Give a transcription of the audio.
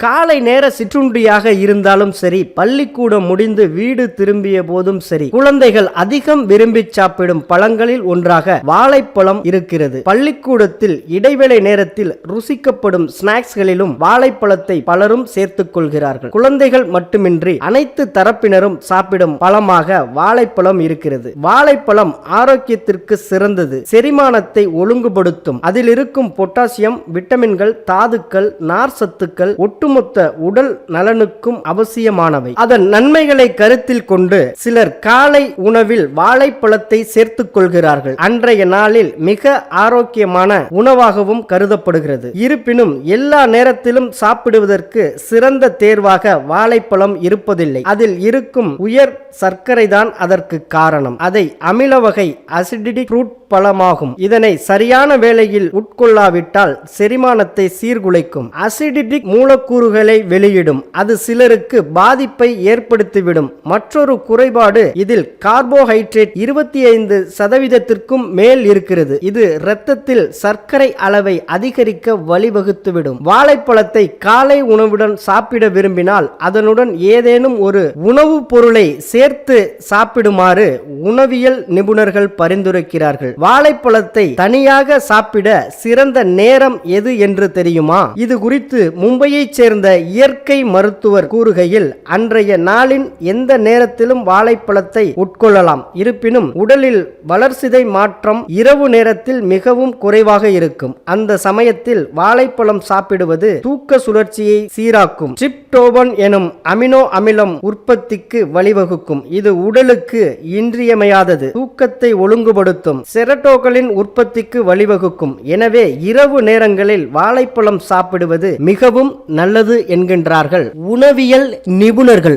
காலை நேர சிற்றுண்டியாக இருந்தாலும் சரி பள்ளிக்கூடம் முடிந்து வீடு திரும்பிய போதும் சரி குழந்தைகள் அதிகம் விரும்பி சாப்பிடும் பழங்களில் ஒன்றாக வாழைப்பழம் இருக்கிறது. பள்ளிக்கூடத்தில் இடைவேளை நேரத்தில் ருசிக்கப்படும் ஸ்நாக்ஸ்களிலும் வாழைப்பழத்தை பலரும் சேர்த்துக் கொள்கிறார்கள். குழந்தைகள் மட்டுமின்றி அனைத்து தரப்பினரும் சாப்பிடும் பழமாக வாழைப்பழம் இருக்கிறது. வாழைப்பழம் ஆரோக்கியத்திற்கு சிறந்தது. செரிமானத்தை ஒழுங்குபடுத்தும். அதில் இருக்கும் பொட்டாசியம் விட்டமின்கள் தாதுக்கள் நார் சத்துக்கள் ஒட்டு ஒட்டுமொத்த உடல் நலனுக்கும் அவசியமானவை. அதன் நன்மைகளை கருத்தில் கொண்டு சிலர் காலை உணவில் வாழைப்பழத்தை சேர்த்துக் கொள்கிறார்கள். அன்றைய நாளில் மிக ஆரோக்கியமான உணவாகவும் கருதப்படுகிறது. இருப்பினும் எல்லா நேரத்திலும் சாப்பிடுவதற்கு சிறந்த தேர்வாக வாழைப்பழம் இருப்பதில்லை. அதில் இருக்கும் உயர் சர்க்கரைதான் அதற்கு காரணம். அதை அமில வகை அசிடிக் ஃப்ரூட் பழமாகும். இதனை சரியான வேளையில் உட்கொள்ளாவிட்டால் செரிமானத்தை சீர்குலைக்கும். அசிடிக் கூறுகளை வெளியிடும். அது சிலருக்கு பாதிப்பை ஏற்படுத்திவிடும். மற்றொரு குறைபாடு இதில் கார்போஹைட்ரேட் இருபத்தி ஐந்து சதவீதத்திற்கும் மேல் இருக்கிறது. இது இரத்தத்தில் சர்க்கரை அளவை அதிகரிக்க வழிவகுத்துவிடும். வாழைப்பழத்தை காலை உணவுடன் சாப்பிட விரும்பினால் அதனுடன் ஏதேனும் ஒரு உணவுப் பொருளை சேர்த்து சாப்பிடுமாறு உணவியல் நிபுணர்கள் பரிந்துரைக்கிறார்கள். வாழைப்பழத்தை தனியாக சாப்பிட சிறந்த நேரம் எது என்று தெரியுமா? இது குறித்து மும்பையைச் சேர்ந்த இயற்கை மருத்துவர் கூறுகையில் அன்றைய நாளின் எந்த நேரத்திலும் வாழைப்பழத்தை உட்கொள்ளலாம். இருப்பினும் உடலில் வளர்சிதை மாற்றம் இரவு நேரத்தில் மிகவும் குறைவாக இருக்கும். அந்த சமயத்தில் வாழைப்பழம் சாப்பிடுவது தூக்க சுழற்சியை சீராக்கும். டிரிப்டோபன் எனும் அமினோ அமிலம் உற்பத்திக்கு வழிவகுக்கும். இது உடலுக்கு இன்றியமையாதது. தூக்கத்தை ஒழுங்குபடுத்தும். செரட்டோகளின் உற்பத்திக்கு வழிவகுக்கும். எனவே இரவு நேரங்களில் வாழைப்பழம் சாப்பிடுவது மிகவும் நல்ல நல்லது என்கின்றார்கள். உணவியல் நிபுணர்கள்.